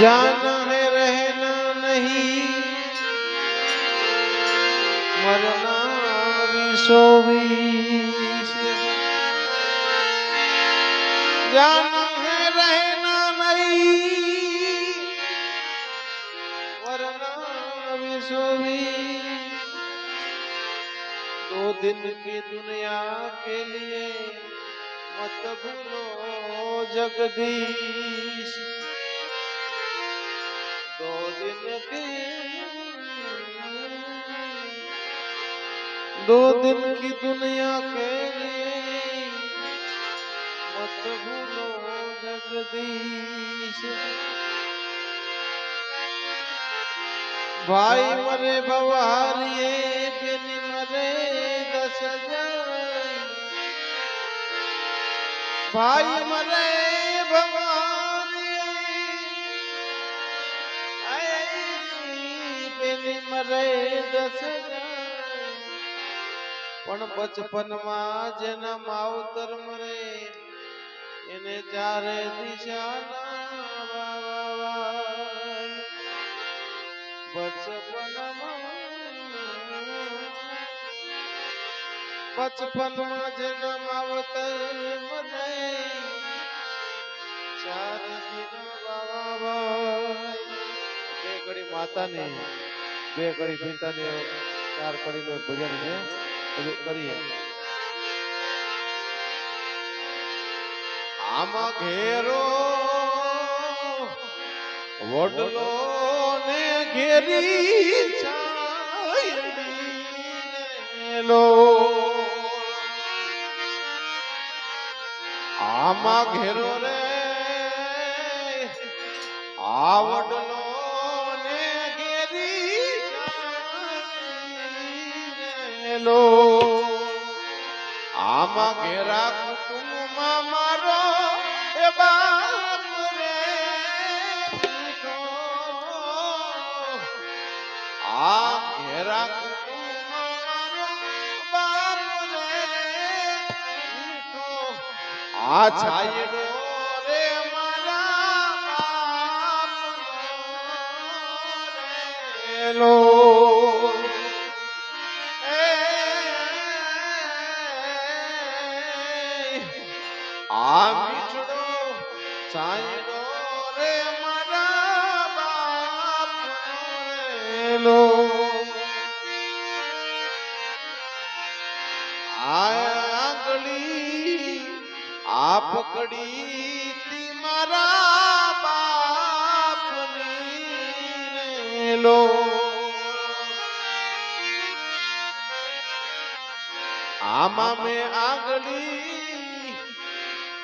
जाना है, रहना नहीं। मरना भी सो बीस जाना है, रहना नहीं। मरना भी सो बीस दो दिन की दुनिया के लिए मत भूलो जगदीश। दो दिन की दो दिन की दुनिया के लिए मत भूलो जगदीश भाई मरे बवारिए बिन मरे दस भाई मरे भवार ભવારીએ બેની મરે દસ પણ બચપનમાં જેના માવતર મરે, એને ચારે દિશાના. બચપનમાં જેના માવતર મને ચાર દિન બાબા ઘડી માતાને બે ઘડી ને ચાર કડીનો ભજન છે. બધું કરીએ. આમાં ઘેરો વડલો ને ઘેરી છાયડીનો આમાં ઘેરો રે. આવડલો ને છાયડીલો આમાં ઘેરા કુટુંબમાં મારો એ બાપ રે મીઠો. આ ઘેરા આ મીઠડો છાંયડો રે આંગળી આ તી મારા બાપની. આમાં મેં આંગળી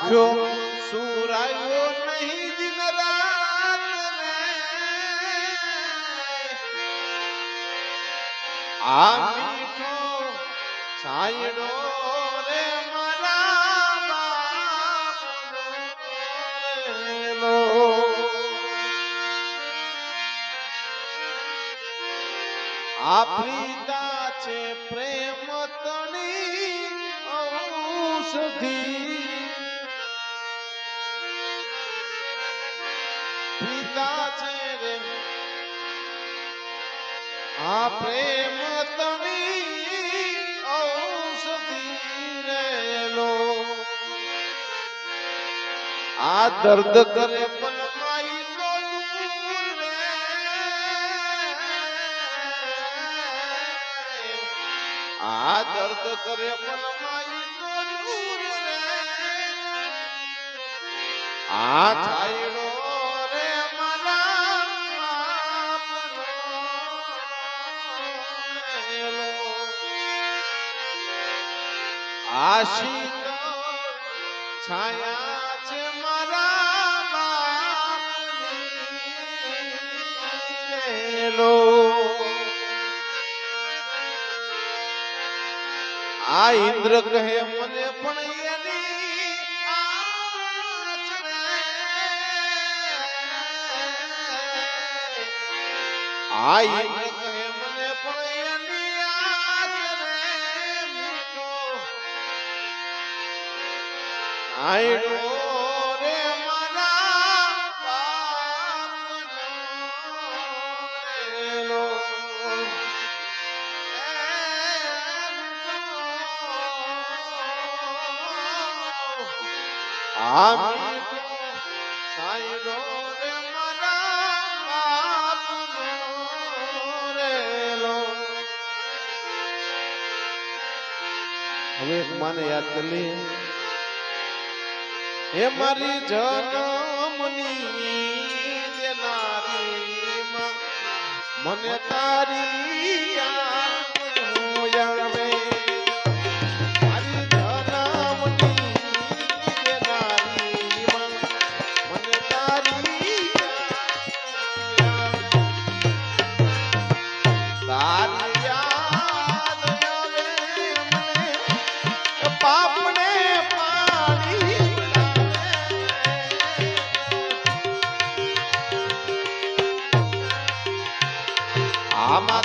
ભૂખ્યો સુરાયો નહીં દિન રાત આ મીઠો છાંયડો રે મારા બાપનો આ પ્રીતા છે પ્રેમ તણી ઔષધી. પિતા રે આ પ્રેમ તણી ઔષધિ આ દર્દ કરે પલમાઈ તો આ દર્દ કરે દૂર રે. આ છાયડો આ છાયા છે મારા એલો. આ ઇન્દ્ર કહે મને પણ આ ઇન્દ્ર કહે મને પણ એની આયડો રે મારા બાપનો એલો. આ મીઠો સાયડો રે રેલો. હવે માને યાદ કરી હે મારી જનમની દેનારી મને તારી યાદ આમાં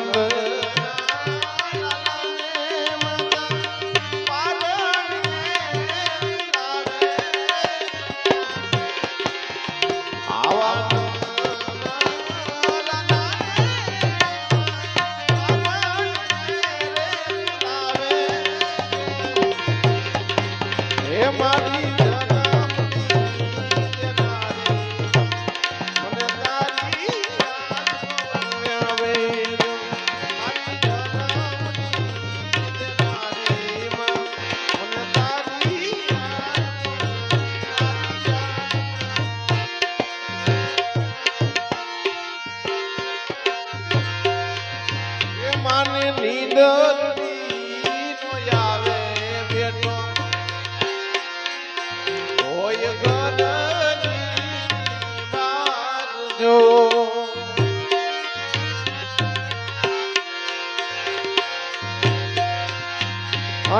આવા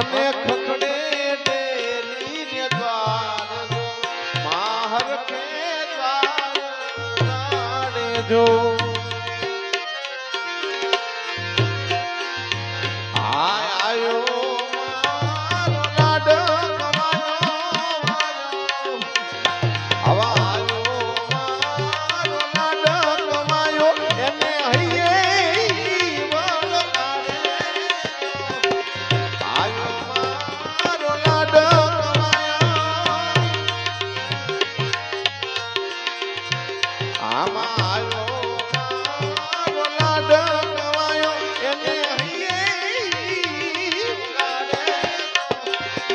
અને ખખડે ડેલી ને દ્વાર જો માહર કે દ્વાર જો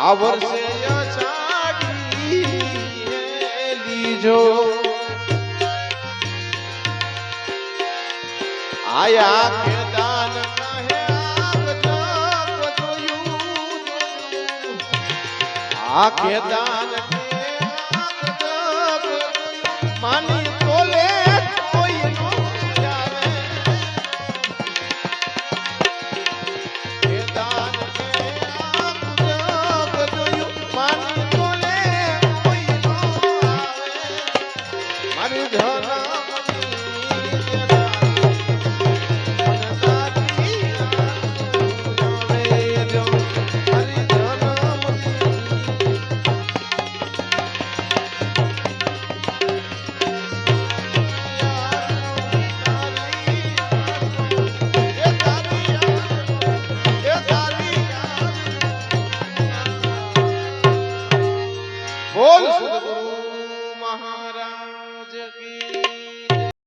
આ વર્ષે લીજો. આયા કેદાન આ કેદાન માની